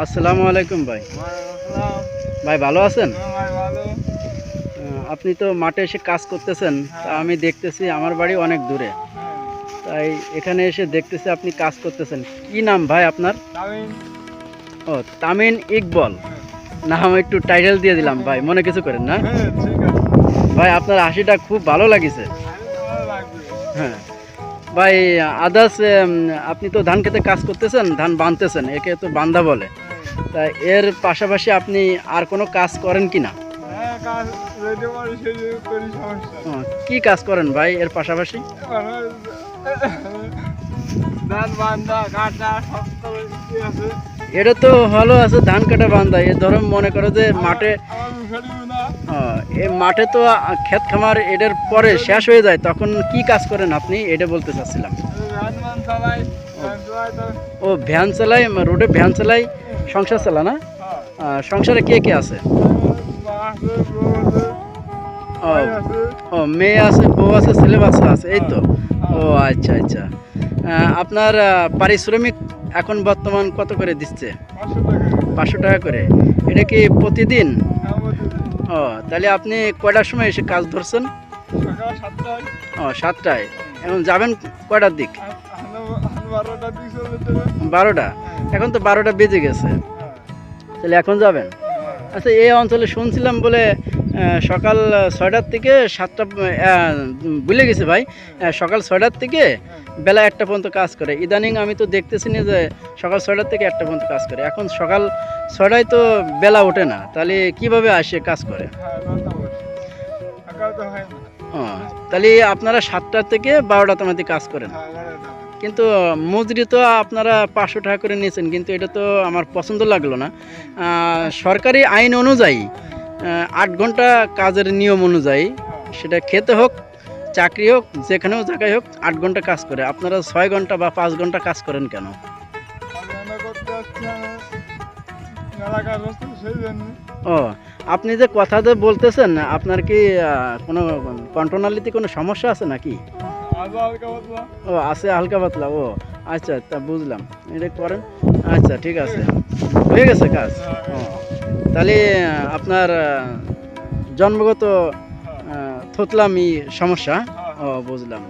আসসালামু আলাইকুম ভাই। ভাই ভালো আছেন? আপনি তো মাঠে এসে কাজ করতেছেন, তা আমি দেখতেছি আমার বাড়ি অনেক দূরে। তাই এখানে এসে দেখতেছি আপনি কাজ করতেছেন। কি নাম ভাই আপনার? ও তামিন ইকবল। নাম একটু টাইটেল দিয়ে দিলাম ভাই, মনে কিছু করেন না? ভাই, আপনার হাসিটা খুব ভালো লাগিছে। হ্যাঁ। ভাই, আদার্স আপনি তো ধান খেতে কাজ করতেছেন, ধান বাঁধতেছেন একে তো বান্ধা বলে। তা এর পাশাপাশি আপনি আর কোনো কাজ করেন কি না? কি কাজ করেন ভাই এর পাশাপাশি? এটা তো ভালো আছে ধান কাটা বান্ধা এ ধরো মনে করো যে মাঠে এই মাঠে তো ক্ষেত খামার এটার পরে শেষ হয়ে যায় তখন কি কাজ করেন আপনি? এটা বলতে চাচ্ছিলাম। ও ভ্যান চালাই রোডে ভ্যান চালাই সংসার চালা না? হ্যাঁ। সংসারে কে কে আছে? ও ও মেয়ে আছে বউ আছে ছেলে বাচ্চা আছে এই তো? ও আচ্ছা আচ্ছা। আপনার পারিশ্রমিক এখন বর্তমান কত করে দিচ্ছে? পাঁচশো টাকা করে। এটা কি প্রতিদিন? ও তাহলে আপনি কয়টার সময় এসে কাজ ধরছেন? ও সাতটায়। এখন যাবেন কয়টার দিক? বারোটা? এখন তো বারোটা বেজে গেছে। তাহলে এখন যাবেন? আচ্ছা এই অঞ্চলে শুনছিলাম বলে সকাল ছয়টার থেকে সাতটা ভুলে গেছি ভাই? সকাল ছয়টার থেকে বেলা একটা পর্যন্ত কাজ করে। ইদানিং আমি তো দেখতেছি না যে সকাল ছয়টার থেকে একটা পর্যন্ত কাজ করে। এখন সকাল ছয়টায় তো বেলা ওঠে না। তাহলে কীভাবে আসে কাজ করে? তাহলে আপনারা সাতটা থেকে বারোটা তোমাদের কাজ করেন। হ্যাঁ কিন্তু মজুরি তো আপনারা পাঁচশো টাকা করে নিয়েছেন, কিন্তু এটা তো আমার পছন্দ লাগল না। সরকারি আইন অনুযায়ী আট ঘণ্টা কাজের নিয়ম অনুযায়ী সেটা খেতে হোক, চাকরি হোক, যেখানেও জায়গায় হোক, আট ঘণ্টা কাজ করে। আপনারা ছয় ঘণ্টা বা পাঁচ ঘণ্টা কাজ করেন কেন? ও, আপনি যে কথা বলতেছেন, আপনার কি কোনো কন্ট্রোনালিতে কোনো সমস্যা আছে নাকি? ও আছে হালকা পাতলা ও আচ্ছা তা বুঝলাম। এটা করেন? আচ্ছা ঠিক আছে। হয়ে গেছে কাজ। ও তাহলে আপনার জন্মগত থতলামি সমস্যা? ও বুঝলাম।